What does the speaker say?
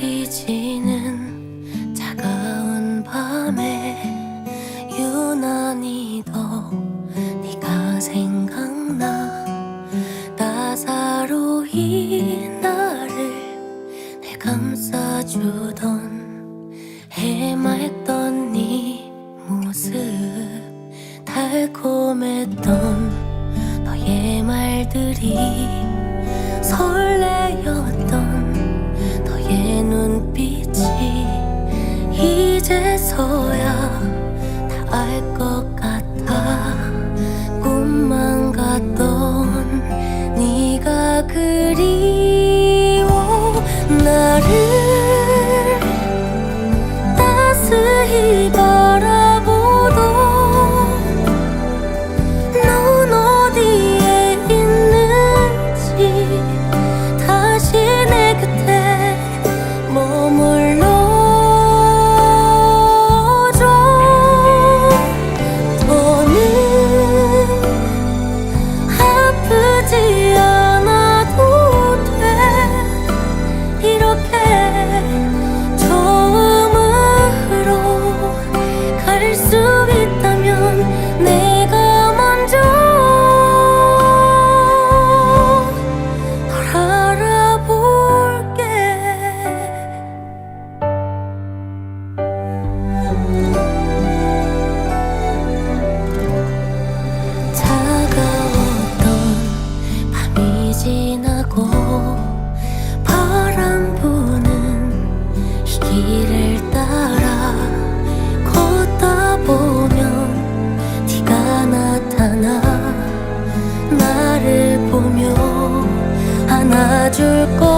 흐리지는 차가운 밤에 유난히 더 네가 생각나 나사로이 나를 내 감싸주던 해마했던 네 모습 달콤했던 너의 말들이 설 이제서야 다 알 것 같아. 꿈만 같던 circle